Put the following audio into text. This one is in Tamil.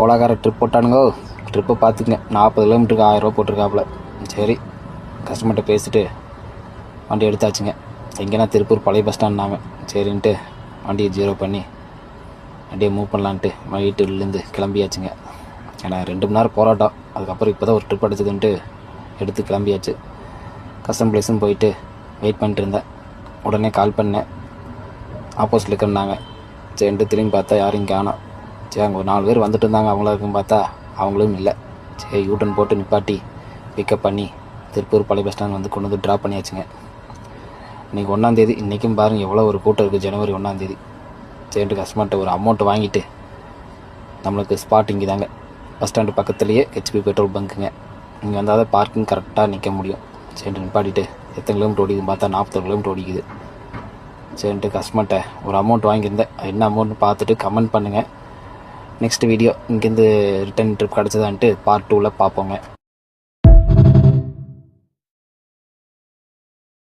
ஓலாக்கார ட்ரிப் போட்டானுங்கோ. ட்ரிப்பை பார்த்துங்க நாற்பது கிலோமீட்டருக்கு ஆயிரரூவா போட்டிருக்காப்புல. சரி கஸ்டமர்கிட்ட பேசிவிட்டு வண்டி எடுத்தாச்சுங்க. எங்கேனா திருப்பூர் பழைய பஸ் ஸ்டாண்ட்னாங்க சரின்ட்டு வண்டியை ஜீரோ பண்ணி வண்டியை மூவ் பண்ணலான்ட்டு வீட்டிலேருந்து கிளம்பியாச்சுங்க. ஏன்னா ரெண்டு மணி நேரம் போராட்டம். அதுக்கப்புறம் இப்போ தான் ஒரு ட்ரிப் அடிச்சதுன்ட்டு எடுத்து கிளம்பியாச்சு. கஸ்டம் பிளேஸும் போயிட்டு வெயிட் பண்ணிட்டு இருந்தேன். உடனே கால் பண்ணேன். ஆப்போசிட்டில் இருக்கிறாங்க சரின்ட்டு திரும்பி பார்த்தா யாரையும் காணோம். சரி அங்கே ஒரு நாலு பேர் வந்துட்டு இருந்தாங்க. அவங்களுக்கும் பார்த்தா அவங்களும் இல்லை. சரி யூட்டன் போட்டு நிப்பாட்டி பிக்கப் பண்ணி திருப்பூர் பழைய பஸ் ஸ்டாண்ட் வந்து கொண்டு வந்து ட்ராப் பண்ணியாச்சுங்க. இன்றைக்கி ஒன்றாந்தேதி இன்றைக்கும் பாருங்கள் எவ்வளோ ஒரு கூட்டம் இருக்குது ஜனவரி ஒன்றாந்தேதி சரின்ட்டு கஸ்டமர்கிட்ட ஒரு அமௌண்ட் வாங்கிட்டு நம்மளுக்கு ஸ்பாட் இங்கே தாங்க பஸ் ஸ்டாண்டு பக்கத்துலேயே ஹெச்பி பெட்ரோல் பங்க்குங்க இங்கே வந்தால் தான் பார்க்கிங் கரெக்டாக நிற்க முடியும். சரின்ட்டு நிப்பாட்டிட்டு எத்தனை கிலோமீட்டர் ஓடிக்குதுன்னு பார்த்தா நாற்பது கிலோமீட்டர் ஓடிக்குது. சரின்ட்டு கஸ்டமர்கிட்ட ஒரு அமௌண்ட் வாங்கியிருந்தேன். என்ன அமௌண்ட்னு பார்த்துட்டு கமெண்ட் பண்ணுங்கள் நெக்ஸ்ட் வீடியோ இங்கேருந்து ரிட்டன் ட்ரிப் கிடச்சதான்ட்டு பார்ட் டூவில் பார்ப்போங்க.